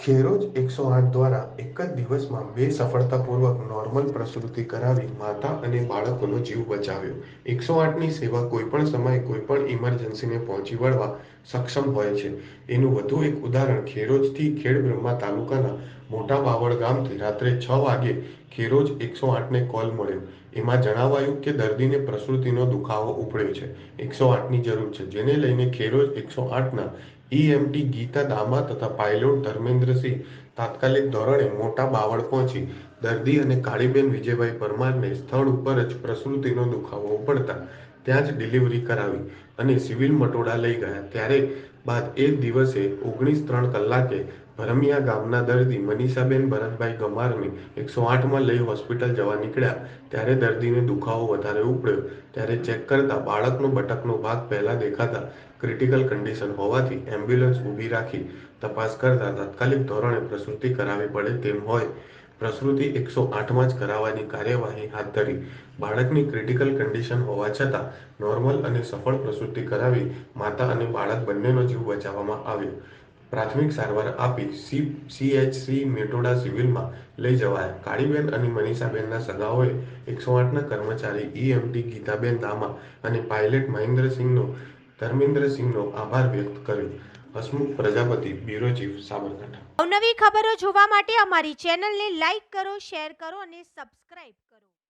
ખેરોજ એકસો આઠ દ્વારા એક જ દિવસમાં બે સફળતાપૂર્વક નોર્મલ પ્રસૂતિ કરાવી માતા અને બાળકોનો જીવ બચાવ્યો. એકસો આઠની સેવા કોઈપણ સમયે કોઈપણ ઇમરજન્સીને પહોંચી વળવા સક્ષમ હોય છે. એનું વધુ એક ઉદાહરણ ખેરોજથી ખેડબ્રહ્મા તાલુકાના મોટા બાવળ ગામથી રાત્રે છ વાગે ખેરોજ એકસો આઠને કોલ મળ્યો. એમાં જણાવાયું કે દર્દીને પ્રસૂતિનો દુખાવો ઉપડ્યો છે. એકસો આઠની જરૂર છે. જેને લઈને ખેરોજ એકસો આઠના ઈએમટી ગીતા દામા તથા પાયલોટ ધર્મેન્દ્રસિંહ તાત્કાલિક ધોરણે મોટા બાવળ પહોંચી દર્દી અને કાળીબેન વિજયભાઈ પરમારને સ્થળ ઉપર જ પ્રસૂતિનો દુખાવો ઉપડતા ત્યાં જ ડિલિવરી કરાવી અને સિવિલ મટોડા લઈ ગયા. ત્યારે બાદ એ દિવસે ઓગણીસ ત્રણ કલાકે ભરમિયા ગામના દર્દી મનીષાબેન ભરતભાઈ ગમારને એકસો આઠમાં લઈ હોસ્પિટલ જવા નીકળ્યા. ત્યારે દર્દીને દુખાવો વધારે ઉપડ્યો. ત્યારે ચેક કરતા બાળકનો બટકનો ભાગ પહેલા દેખાતા ક્રિટિકલ કન્ડિશન હોવાથી એમ્બ્યુલન્સ ઊભી રાખી તપાસ કરતા તાત્કાલિક ધોરણે પ્રસૂતિ કરાવવી પડે તેમ હોય, પ્રસૂતિ એકસો આઠમાં જ કરાવવાની કાર્યવાહી હાથ ધરી. બાળકની ક્રિટિકલ કન્ડિશન હોવા છતાં નોર્મલ અને સફળ પ્રસૂતિ કરાવી માતા અને બાળક બંનેનો જીવ બચાવવામાં આવ્યો. પ્રાથમિક સારવાર આપી સી સીએચસી મેટોડા સિવિલમાં લઈ જવાયા. કાળીબેન અને મનીષાબેનના સગાઓએ એકસો આઠના કર્મચારી ઈએમટી ગીતાબેન દામા અને પાયલટ મહેન્દ્રસિંહનો, ધર્મેન્દ્રસિંહનો આભાર વ્યક્ત કર્યો. Hasmukh Prajapati, bureau chief, Sabarkantha. અવનવી ખબરો જોવા માટે અમારી ચેનલને લાઈક કરો, શેર કરો અને સબસ્ક્રાઇબ કરો.